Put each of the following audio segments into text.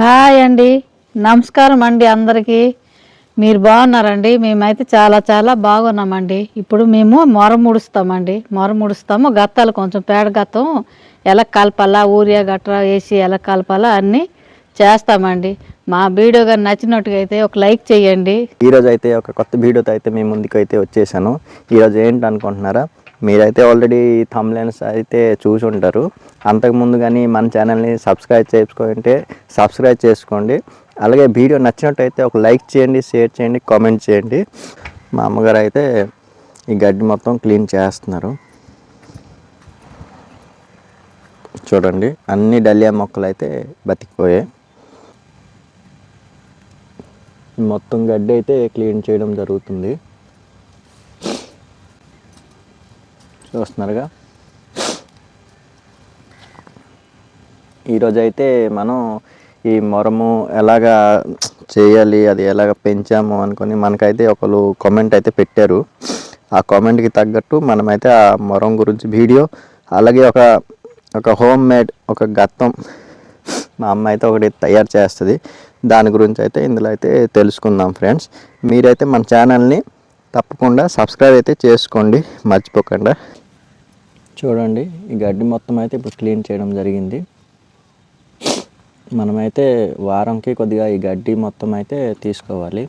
Hi అండి. నమస్కారం అండి అందరికీ. మీరు బాగున్నారండి? మేమైతే చాలా చాలా బాగున్నామండి. ఇప్పుడు మేము మొర ముడుస్తామండి. మొర ముడుస్తాము. గత్తాలు కొంచెం పేడ గత్తం ఎలా కలపాలా ఊరియా గట్రా వేసి ఎలా కలపాలా అన్నీ చేస్తామండి. మా వీడియో కానీ నచ్చినట్టుగా అయితే ఒక లైక్ చేయండి. ఈరోజు అయితే ఒక కొత్త వీడియోతో అయితే మీ ముందుకు అయితే వచ్చేసాను. ఈరోజు ఏంటి అనుకుంటున్నారా మీరైతే ఆల్రెడీ థంబ్లైన్స్ అయితే చూసి ఉంటారు అంతకుముందు కానీ మన ఛానల్ని సబ్స్క్రైబ్ చేసుకుంటే సబ్స్క్రైబ్ చేసుకోండి. అలాగే వీడియో నచ్చినట్టయితే ఒక లైక్ చేయండి షేర్ చేయండి కామెంట్ చేయండి. మా అమ్మగారు అయితే ఈ గడ్డి మొత్తం క్లీన్ చేస్తున్నారు. చూడండి అన్ని డలియా మొక్కలు అయితే బతికిపోయాయి. మొత్తం గడ్డి అయితే క్లీన్ చేయడం జరుగుతుంది. చూస్తున్నారుగా ఈరోజు అయితే మనం ఈ మొరము ఎలాగా చేయాలి అది ఎలాగ పెంచాము అనుకొని మనకైతే ఒకరు కామెంట్ అయితే పెట్టారు. ఆ కామెంట్కి తగ్గట్టు మనమైతే ఆ మొరం గురించి వీడియో అలాగే ఒక ఒక హోమ్ మేడ్ ఒక గత్తం మా అమ్మ అయితే ఒకటి తయారు చేస్తుంది. దాని గురించి అయితే ఇందులో అయితే తెలుసుకుందాం ఫ్రెండ్స్. మీరైతే మన ఛానల్ని తప్పకుండా సబ్స్క్రైబ్ అయితే చేసుకోండి. మర్చిపోకుండా. చూడండి. ఈ గడ్డి మొత్తం అయితే ఇప్పుడు క్లీన్ చేయడం జరిగింది. మనమైతే వారంకి కొద్దిగా ఈ గడ్డి మొత్తం అయితే తీసుకోవాలి.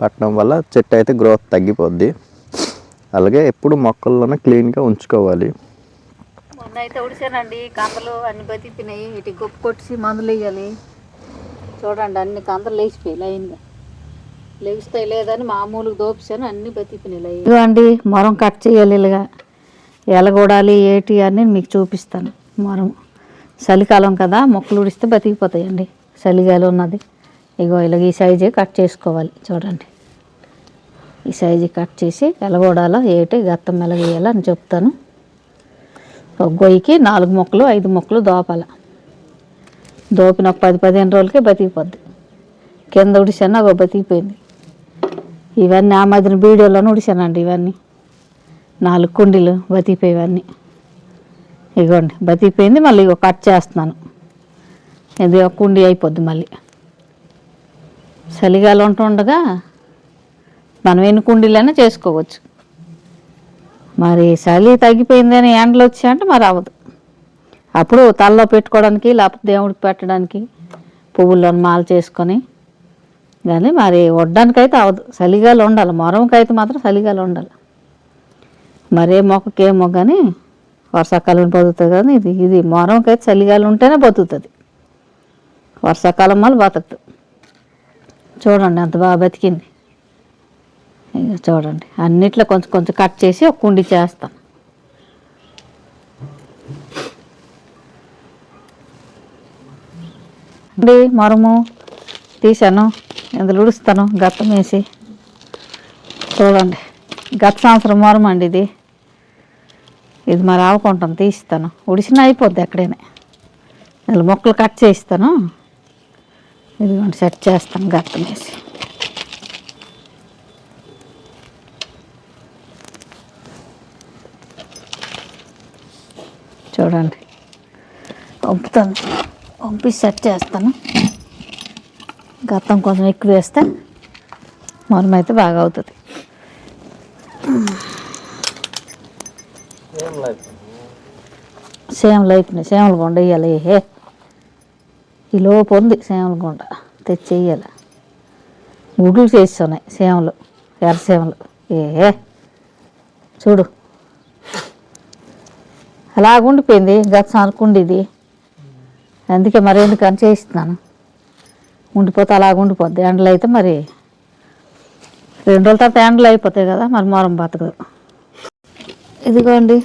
పట్టడం వల్ల చెట్టు అయితే గ్రోత్ తగ్గిపోద్ది. అలాగే ఎప్పుడు మొక్కల్లోనే క్లీన్గా ఉంచుకోవాలి. మొన్న అయితే ఉడిసానండి కందలు అన్ని బతికినాయి. ఇటు గొప్ప కొట్టి మందులు వేయాలి. చూడండి అన్ని కందలు లేచిపోయి లైన్గా. లేస్తాయి లేదని మామూలుగా దోపిసాను అన్ని బతికినాయి లైన్ ఇదిగోండి మొరం కట్ చేయాలి ఇలాగా. ఎలగూడాలి ఏటి అని మీకు చూపిస్తాను. మొరం. చలికాలం కదా మొక్కలు ఉడిస్తే బతికిపోతాయండి. చలిగాలి ఉన్నది. ఇగో ఇలాగ ఈ సైజే కట్ చేసుకోవాలి. చూడండి. ఈ సైజు కట్ చేసి ఎలగూడాలో ఏటి గత్తం ఎలగేయాలో అని చెప్తాను. ఒక గొయ్యికి నాలుగు మొక్కలు ఐదు మొక్కలు దోపాల. దోపిన ఒక పది పదిహేను రోజులకే బతికిపోద్ది. కింద ఉడిసాను ఒక బతికిపోయింది. ఇవన్నీ ఆ మధ్యన వీడియోలోనే ఉడిసానండి ఇవన్నీ. నాలుగు కుండీలు బతికిపోయేవన్నీ ఇగోండి బతికిపోయింది మళ్ళీ ఇగో కట్ చేస్తున్నాను. ఇది ఒక కుండీ అయిపోద్ది మళ్ళీ. చలిగాలు ఉంటుండగా మనం ఎన్ని కుండీలైనా చేసుకోవచ్చు. మరి చలి తగ్గిపోయిందని ఎండలు వచ్చాయంటే మరి అవ్వదు. అప్పుడు తలలో పెట్టుకోవడానికి లేకపోతే దేవుడికి పెట్టడానికి పువ్వుల్లో మాల చేసుకొని కానీ మరి వడ్డానికైతే అవ్వదు. చలిగాలు ఉండాలి. మొరంకైతే మాత్రం చలిగాలు ఉండాలి. మరే మొక్కకేమో కానీ వర్షాకాలం బతుకుతుంది కానీ ఇది ఇది మొరంకైతే చలిగాలం ఉంటేనే బతుకుతుంది. వర్షాకాలం మళ్ళీ బతకదు చూడండి అంత బాగా బతికింది. ఇక చూడండి అన్నిట్లో కొంచెం కొంచెం కట్ చేసి ఒక కుండి చేస్తాం. అండి మరము తీసాను ఇందులో ఉడుస్తాను గత్తం వేసి. చూడండి. గత సంవత్సరం మరం అండి ఇది ఇది మరి ఆవుకుంటాం తీస్తాను ఉడిసిన అయిపోద్ది ఎక్కడైనా ఇందులో మొక్కలు కట్ చేయిస్తాను. ఇదిగోండి సెట్ చేస్తాను గత్తం వేసి చూడండి. వంపుతాను వంపి సెట్ చేస్తాను. గత్తం కొంచెం ఎక్కువ వేస్తే మరమైతే బాగా అవుతుంది. సేమలు అయిపోయినాయి సేమల కొండ వేయాలి ఏ ఈ లోపు ఉంది సేమల గుండ. తెచ్చేయాలి గుడ్లు చేస్తున్నాయి సేమలు ఎర్ర సేమలు ఏ చూడు. అలాగ ఉండిపోయింది గత అనుకుండి ఇది అందుకే మరి ఎందుకని చేయిస్తున్నాను. ఉండిపోతే అలాగ ఉండిపోద్ది ఎండలు అయితే మరి రెండు రోజుల తర్వాత ఎండలు అయిపోతాయి కదా మరి మొరం బతకదు. ఇదిగోండి.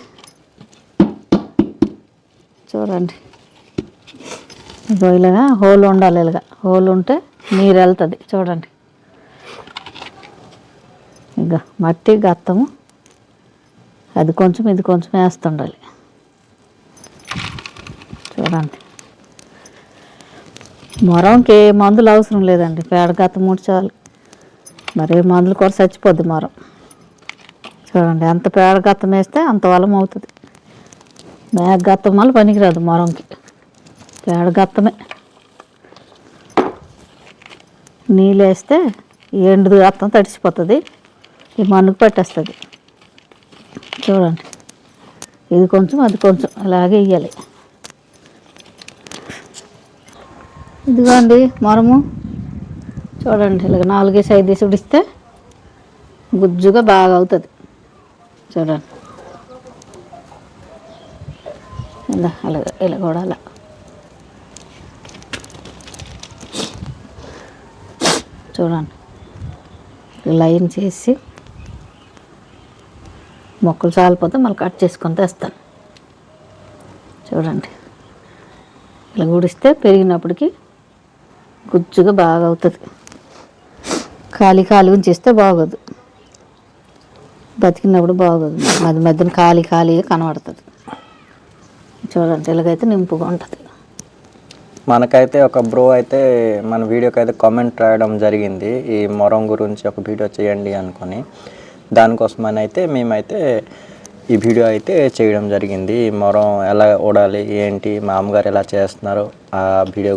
చూడండి. ఇదిగో ఇలాగా హోల్ ఉండాలి ఇలాగా. హోల్ ఉంటే నీరు వెళ్తుంది. చూడండి. ఇక మట్టి గత్తము. అది కొంచెం ఇది కొంచెం వేస్తుండాలి. చూడండి. మొరంకి మందులు అవసరం లేదండి. పేడ గత్తం ముడిచాలి మరి మందులు కూడా చచ్చిపోద్ది మరం. చూడండి ఎంత పేడ గత్తం వేస్తే అంత వలం అవుతుంది. మేక గత్తం వల్ల పనికిరాదు మొరంకి. పేడ గత్తమే. నీళ్ళు వేస్తే ఎండు గత్తం తడిసిపోతుంది ఈ మన్నుకు పట్టేస్తుంది. చూడండి ఇది కొంచెం అది కొంచెం అలాగే ఇవ్వాలి ఇదిగోండి మరము. చూడండి ఇలాగ నాలుగేసి ఐదేసి ఉడిస్తే గుజ్జుగా బాగా అవుతుంది. చూడండి. ఇలా అలాగ ఇలా కూడా అలా. చూడండి. లైన్ చేసి మొక్కలు చాలిపోతే మళ్ళీ కట్ చేసుకొని తెస్తాను. చూడండి. ఇలా గుడిస్తే పెరిగినప్పటికీ గుజ్జుగా బాగా అవుతుంది. ఖాళీ ఖాళీ ఉంచేస్తే బాగోదు. బతికినప్పుడు బాగోదు. మధ్య మధ్యన ఖాళీ ఖాళీగా కనబడుతుంది. చూడండి ఇలాగైతే నింపుగా ఉంటుంది. మనకైతే ఒక బ్రో అయితే మన వీడియోకి అయితే కామెంట్ రాయడం జరిగింది. ఈ మొరం గురించి ఒక వీడియో చేయండి అనుకొని. దానికోసమని అయితే మేమైతే ఈ వీడియో అయితే చేయడం జరిగింది. ఈ మొరం ఎలా ఓడాలి ఏంటి మా అమ్మగారు ఎలా చేస్తున్నారు ఆ వీడియో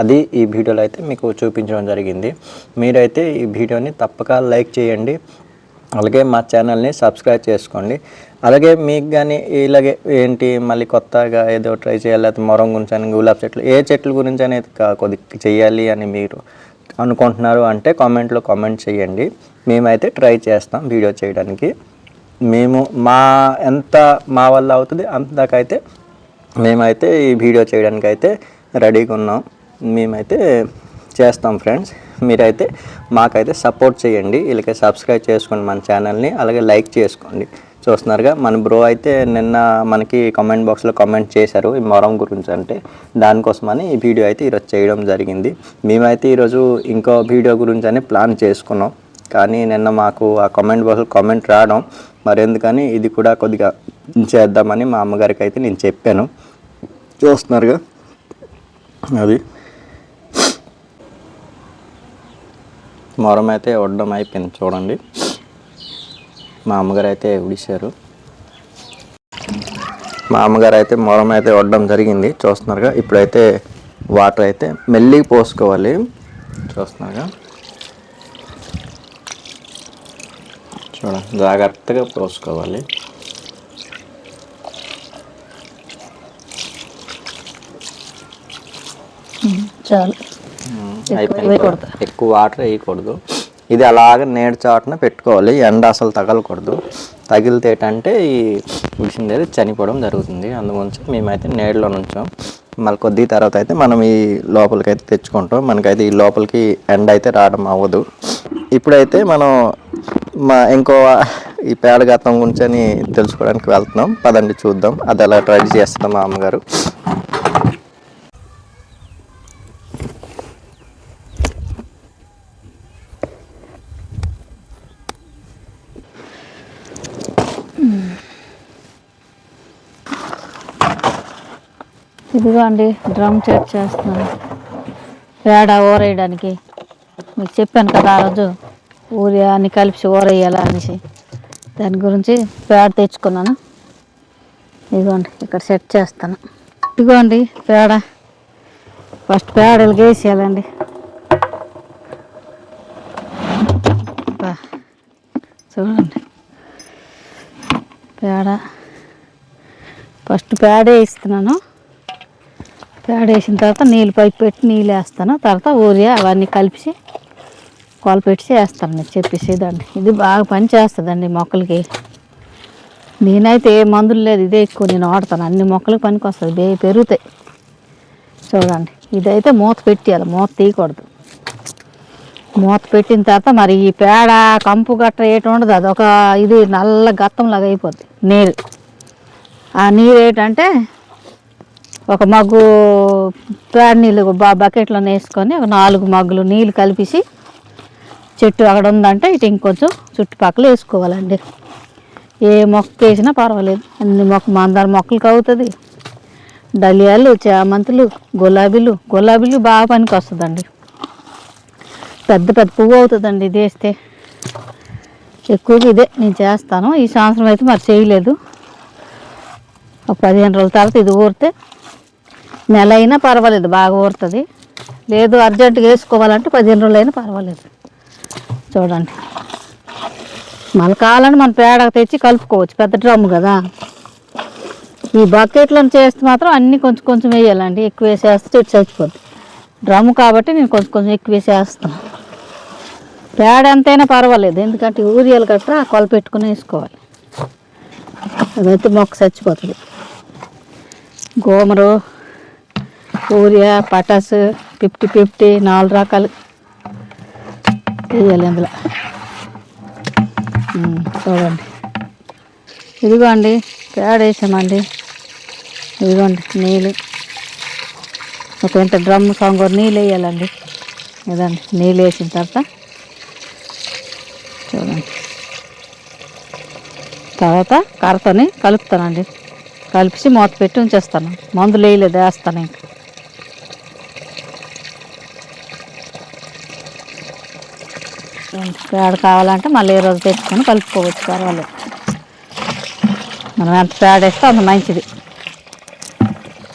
అది ఈ వీడియోలో అయితే మీకు చూపించడం జరిగింది. మీరైతే ఈ వీడియోని తప్పక లైక్ చేయండి. అలాగే మా ఛానల్ని సబ్స్క్రైబ్ చేసుకోండి. అలాగే మీకు కానీ ఇలాగే ఏంటి మళ్ళీ కొత్తగా ఏదో ట్రై చేయాలి లేకపోతే మొరం గురించి అని గులాబ్ చెట్లు ఏ చెట్ల గురించి అనేది కొద్ది చేయాలి అని మీరు అనుకుంటున్నారు అంటే కామెంట్లో కామెంట్ చేయండి. మేమైతే ట్రై చేస్తాం వీడియో చేయడానికి. మేము మా ఎంత మా వల్ల అవుతుంది అంతకైతే మేమైతే ఈ వీడియో చేయడానికి అయితే రెడీగా ఉన్నాం. మేమైతే చేస్తాం ఫ్రెండ్స్. మీరైతే మాకైతే సపోర్ట్ చేయండి. వీళ్ళకి సబ్స్క్రైబ్ చేసుకోండి మన ఛానల్ని. అలాగే లైక్ చేసుకోండి. చూస్తున్నారుగా మన బ్రో అయితే నిన్న మనకి కామెంట్ బాక్స్లో కామెంట్ చేశారు ఈ మొరం గురించి అంటే. దానికోసమని ఈ వీడియో అయితే ఈరోజు చేయడం జరిగింది. మేమైతే ఈరోజు ఇంకో వీడియో గురించి అని ప్లాన్ చేసుకున్నాం. కానీ నిన్న మాకు ఆ కామెంట్ బాక్స్లో కామెంట్ రావడం మరి ఎందుకని ఇది కూడా కొద్దిగా చేద్దామని మా అమ్మగారికి అయితే నేను చెప్పాను. చూస్తున్నారుగా? అది. మొరం అయితే వడ్డం అయిపోయింది చూడండి. మా అమ్మగారు అయితే ఉడిశారు మా అమ్మగారు అయితే మొరం అయితే వడ్డం జరిగింది. చూస్తున్నారుగా? ఇప్పుడైతే వాటర్ అయితే మెల్లిగా పోసుకోవాలి. చూస్తున్నారుగా? చూడండి జాగ్రత్తగా పోసుకోవాలి. చాలు. ఎక్కువ వాటర్ వేయకూడదు. ఇది అలాగ నేడు చాటున పెట్టుకోవాలి. ఎండ అసలు తగలకూడదు. తగిలితే ఏంటంటే ఈ మిషన్ అనేది చనిపోవడం జరుగుతుంది. అందుగురించి మేమైతే నేడులో నుంచాం. మళ్ళీ కొద్ది తర్వాత అయితే మనం ఈ లోపలికి అయితే తెచ్చుకుంటాం. మనకైతే ఈ లోపలికి ఎండ అయితే రావడం అవ్వదు. ఇప్పుడైతే మనం మా ఇంకో ఈ పేడగతం గురించి అని తెలుసుకోవడానికి వెళ్తున్నాం. పదండి చూద్దాం. అది ఎలా ట్రై చేస్తాం మా అమ్మగారు. ఇదిగో అండి డ్రమ్ సెట్ చేస్తున్నాను పేడ ఓరేయడానికి. మీకు చెప్పాను కదా ఆ రోజు. ఊరి అన్ని కలిపి ఊరేయాలా అనేసి దాని గురించి పేడ తెచ్చుకున్నాను. ఇదిగోండి ఇక్కడ సెట్ చేస్తాను. ఇదిగోండి పేడ. ఫస్ట్ పేడలు గేసేయాలండి వేసేయాలండి చూడండి. పేడ. ఫస్ట్ పేడ వేస్తున్నాను పేడ వేసిన తర్వాత నీళ్ళు పైపు పెట్టి నీళ్ళు వేస్తాను. తర్వాత ఊరియా అవన్నీ కలిపి కొలపెట్టి చేస్తాను మీరు చెప్పేసేదండి ఇది బాగా పని చేస్తుందండి మొక్కలకి. నేనైతే ఏ మందులు లేదు ఇదే ఎక్కువ నేను వాడతాను. అన్ని మొక్కలకు పనికి వస్తుంది బే పెరుగుతాయి. చూడండి ఇదైతే మూత పెట్టేయాలి. మూత తీయకూడదు. మూత పెట్టిన తర్వాత మరి ఈ పేడ కంపు గట్ర ఏటి ఉండదు. అది ఒక ఇది నల్ల గత్తంలాగా అయిపోద్ది. నీరు. ఆ నీరు ఏంటంటే ఒక మగ్గు పేడ నీళ్ళు బకెట్లో వేసుకొని ఒక నాలుగు మగ్గులు నీళ్ళు కలిపేసి చెట్టు అక్కడ ఉందంటే ఇటు ఇంకొంచెం చుట్టుపక్కల వేసుకోవాలండి. ఏ మొక్క వేసినా పర్వాలేదు. అన్ని మొక్క మందార మొక్కలకు అవుతుంది. డలియాలు చామంతులు గులాబీలు గులాబీలు బాగా పనికి వస్తుందండి. పెద్ద పెద్ద పువ్వు అవుతుందండి ఇది వేస్తే. ఎక్కువగా ఇదే నేను చేస్తాను. ఈ సంవత్సరం అయితే మరి చేయలేదు. ఒక పదిహేను రోజుల తర్వాత ఇది ఊరితే నెల అయినా పర్వాలేదు బాగా ఊరుతుంది. లేదు అర్జెంటుగా వేసుకోవాలంటే పదిహేను రోజులు అయినా పర్వాలేదు. చూడండి. మళ్ళీ కావాలని మనం పేడకు తెచ్చి కలుపుకోవచ్చు. పెద్ద డ్రమ్ము కదా. ఈ బకెట్లను చేస్తే మాత్రం అన్నీ కొంచెం కొంచెం వేయాలండి. ఎక్కువ వేసేస్తే చెట్టు చచ్చిపోద్ది. డ్రమ్ము కాబట్టి నేను కొంచెం కొంచెం ఎక్కువ వేసేస్తాను. పేడ ఎంతైనా పర్వాలేదు. ఎందుకంటే ఊరియాలు గట్రా కొల పెట్టుకుని వేసుకోవాలి. అదైతే మొక్క చచ్చిపోతుంది. గోమరు ఊరియా పటాసు ఫిఫ్టీ ఫిఫ్టీ నాలుగు రకాలు వేయాలి ఇందులో చూడండి. ఇదిగోండి పేడ వేసామండి ఇదిగోండి నీళ్ళు. ఒక ఇంత డ్రమ్ సొంగూరు నీళ్ళు వేయాలండి. ఇదండి నీళ్ళు వేసిన తర్వాత చూడండి. తర్వాత కర్రతోని కలుపుతానండి. కలిపి మూత పెట్టి ఉంచేస్తాను. మందులు వేయలేదు వేస్తాను ఇంకా. పేడ కావాలంటే మళ్ళీ ఏ రోజు తెచ్చుకొని కలుపుకోవచ్చు పర్వాలేదు. మనం ఎంత పేడ వేస్తే అంత మంచిది.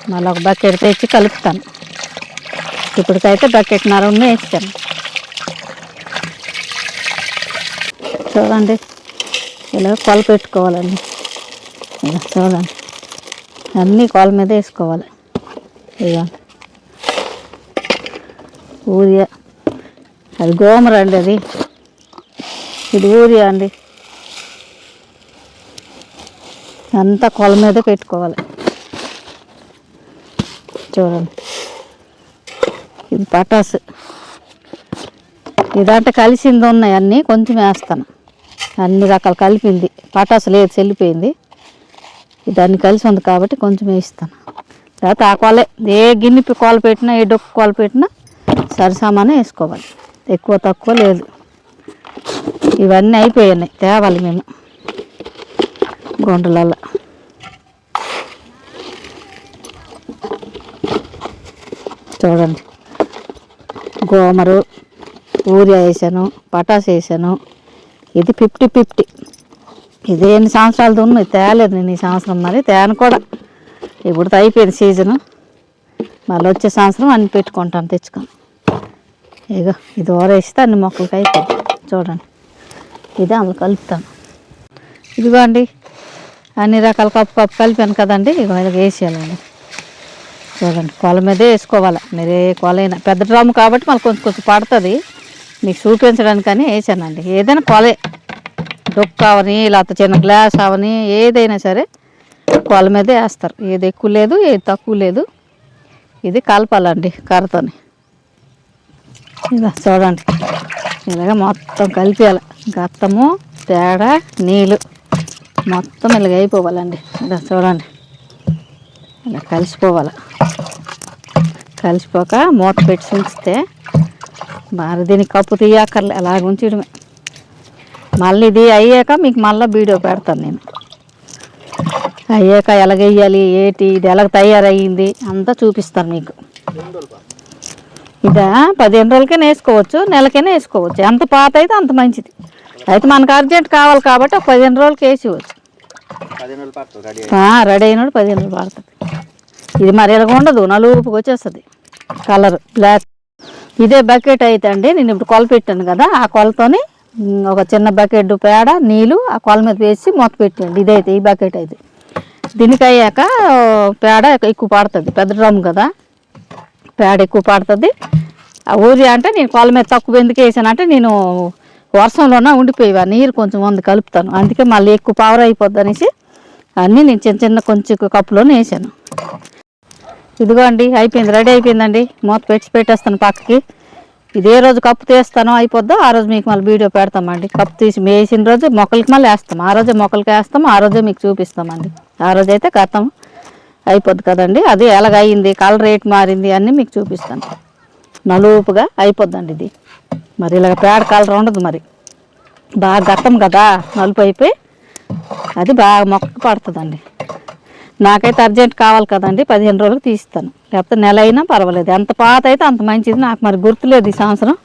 మళ్ళీ ఒక బకెట్ తెచ్చి కలుపుతాను. ఇప్పటికైతే బకెట్ నరం వేస్తాను. చూడండి ఇలా కొల పెట్టుకోవాలండి. ఇలా చూడండి. అన్నీ కొల మీద వేసుకోవాలి. ఇక ఊరియా. అది గోమరండి అది. ఇది ఊరియా అండి. అంతా కొల మీద పెట్టుకోవాలి. చూడండి. ఇది పటాసు. ఇదంటే కలిసింది ఉన్నాయి అన్నీ కొంచెం వేస్తాను. అన్ని రకాలు కలిపింది. పటాసు లేదు చెల్లిపోయింది. దాన్ని కలిసి ఉంది కాబట్టి కొంచెం వేస్తాను లేకపోతే ఆ కొలే ఏ గిన్నె కోల పెట్టినా ఏ డొక్కు కోల పెట్టినా సరిసామానే వేసుకోవాలి. ఎక్కువ తక్కువ లేదు. ఇవన్నీ అయిపోయాయి తేవాలి మేము. గుంటలల్లో చూడండి. గోమరు ఊరియా వేసాను పటాస్ వేసాను. ఇది ఫిఫ్టీ ఫిఫ్టీ. ఇది ఎన్ని సంవత్సరాలతో ఉన్నాయి తేలేదు నేను ఈ సంవత్సరం మరి. తేను కూడా. ఇప్పుడు అయిపోయింది సీజను. మళ్ళీ వచ్చే సంవత్సరం అన్ని పెట్టుకుంటాను తెచ్చుకొని. ఇగో ఇది ఓరేస్తే అన్ని మొక్కలకి అయిపోయింది. చూడండి. ఇది అందులో కలుపుతాను. ఇదిగో అండి అన్ని రకాల కప్పు కప్పు కలిపాను కదండి ఇగో ఇలా వేసేయాలండి. చూడండి కొల మీదే వేసుకోవాలి. మీరు ఏ పెద్ద డ్రమ్ కాబట్టి మళ్ళీ కొంచెం కొంచెం పడుతుంది. మీకు చూపించడానికని వేసానండి. ఏదైనా కొలే. డొక్క అవని లేకపోతే చిన్న గ్లాస్ అవని ఏదైనా సరే కొల మీదే వేస్తారు. ఏది ఎక్కువ లేదు ఏది తక్కువ లేదు. ఇది కలపాలండి కర్రతోని. ఇలా చూడండి. ఇలాగ మొత్తం కలిపేయాలి. గత్తము తేడ నీళ్ళు. మొత్తం ఇలాగ అయిపోవాలండి. ఇలా చూడండి. ఇలా కలిసిపోవాలి. కలిసిపోక మూత పెట్టి ఉంచితే మరి దీన్ని కప్పు తీయక్కర్లే. అలాగ ఉంచడమే. మళ్ళీ ఇది అయ్యాక మీకు మళ్ళీ వీడియో పెడతాను నేను. అయ్యాక ఎలాగెయ్యాలి ఏంటి ఇది ఎలాగ తయారయ్యింది అంతా చూపిస్తాను మీకు. ఇదా పదిహేను రోజులకైనా వేసుకోవచ్చు నెలకైనా వేసుకోవచ్చు. ఎంత పాత అయితే అంత మంచిది. అయితే మనకు అర్జెంట్ కావాలి కాబట్టి ఒక పదిహేను రోజులకి వేసుకోవచ్చు రెడీ అయినాడు పదిహేను రోజులు పడుతుంది. ఇది మరి ఇలాగ ఉండదు నలుపుకి వచ్చేస్తుంది. Colour black. ఇదే బకెట్ అయితే అండి నేను ఇప్పుడు కొల పెట్టాను కదా ఆ కొలతోని ఒక చిన్న బకెట్ పేడ నీళ్ళు ఆ కొల మీద వేసి మూత పెట్టండి ఇదైతే ఈ బకెట్ అయితే. దీనికి అయ్యాక పేడ ఎక్కువ పడుతుంది పెద్ద డ్రమ్ కదా. పేడ ఎక్కువ పడుతుంది. ఆ ఊరి అంటే నేను కొల మీద తక్కువ ఎందుకు వేసానంటే నేను వర్షంలోనే ఉండిపోయి ఆ నీరు కొంచెం వంద కలుపుతాను. అందుకే మళ్ళీ ఎక్కువ పవర్ అయిపోద్ది అనేసి అన్నీ నేను చిన్న చిన్న కొంచెం కప్పులోనే వేసాను. ఇదిగో అండి అయిపోయింది రెడీ అయిపోయిందండి. మూత పెట్టి పెట్టేస్తాను పక్కకి. ఇది ఏ రోజు కప్పు తీస్తానో అయిపోద్దో ఆ రోజు మీకు మళ్ళీ వీడియో పెడతామండి. కప్పు తీసి వేసిన రోజు మొక్కలకి మళ్ళీ వేస్తాం. ఆ రోజే మొక్కలకి వేస్తాము ఆ రోజే మీకు చూపిస్తామండి. ఆ రోజైతే కథం. అయిపోద్ది కదండి. అది ఎలాగయింది కలర్ రేట్ మారింది అన్నీ మీకు చూపిస్తాను. నలుపుగా అయిపోద్దండి ఇది. మరి ఇలాగ పేడ కలర్ ఉండదు మరి. బాగా గట్టం కదా నలుపు అయిపోయి అది బాగా మొక్కకు పడుతుందండి. నాకైతే అర్జెంట్ కావాలి కదండి పదిహేను రోజులకు తీస్తాను. లేకపోతే నెల అయినా పర్వాలేదు. ఎంత పాత అయితే అంత మంచిది. నాకు మరి గుర్తులేదు ఈ సంవత్సరం.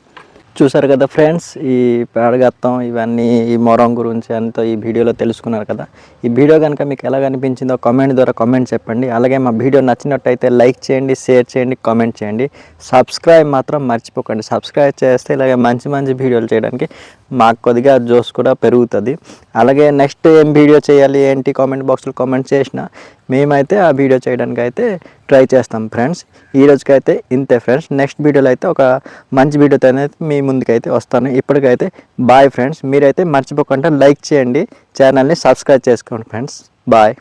చూసారు కదా ఫ్రెండ్స్ ఈ పేడగత్తం ఇవన్నీ ఈ మొరం గురించి అంతా ఈ వీడియోలో తెలుసుకున్నారు కదా. ఈ వీడియో కనుక మీకు ఎలా అనిపించిందో కామెంట్ ద్వారా కామెంట్ చెప్పండి. అలాగే మా వీడియో నచ్చినట్టయితే లైక్ చేయండి షేర్ చేయండి కామెంట్ చేయండి. సబ్స్క్రైబ్ మాత్రం మర్చిపోకండి. సబ్స్క్రైబ్ చేస్తే ఇలాగే మంచి మంచి వీడియోలు చేయడానికి మాకు కొద్దిగా జోస్ కూడా పెరుగుతుంది. అలాగే నెక్స్ట్ ఏం వీడియో చేయాలి ఏంటి కామెంట్ బాక్స్లో కామెంట్ చేసినా మేమైతే ఆ వీడియో చేయడానికి అయితే ట్రై చేస్తాం ఫ్రెండ్స్. ఈ రోజుకైతే ఇంతే ఫ్రెండ్స్. నెక్స్ట్ వీడియోలో అయితే ఒక మంచి వీడియోతో అయితే మీ ముందుకైతే వస్తాను. ఇప్పటికైతే బాయ్ ఫ్రెండ్స్. మీరైతే మర్చిపోకుండా లైక్ చేయండి. ఛానల్ని సబ్స్క్రైబ్ చేసుకోండి ఫ్రెండ్స్. బాయ్.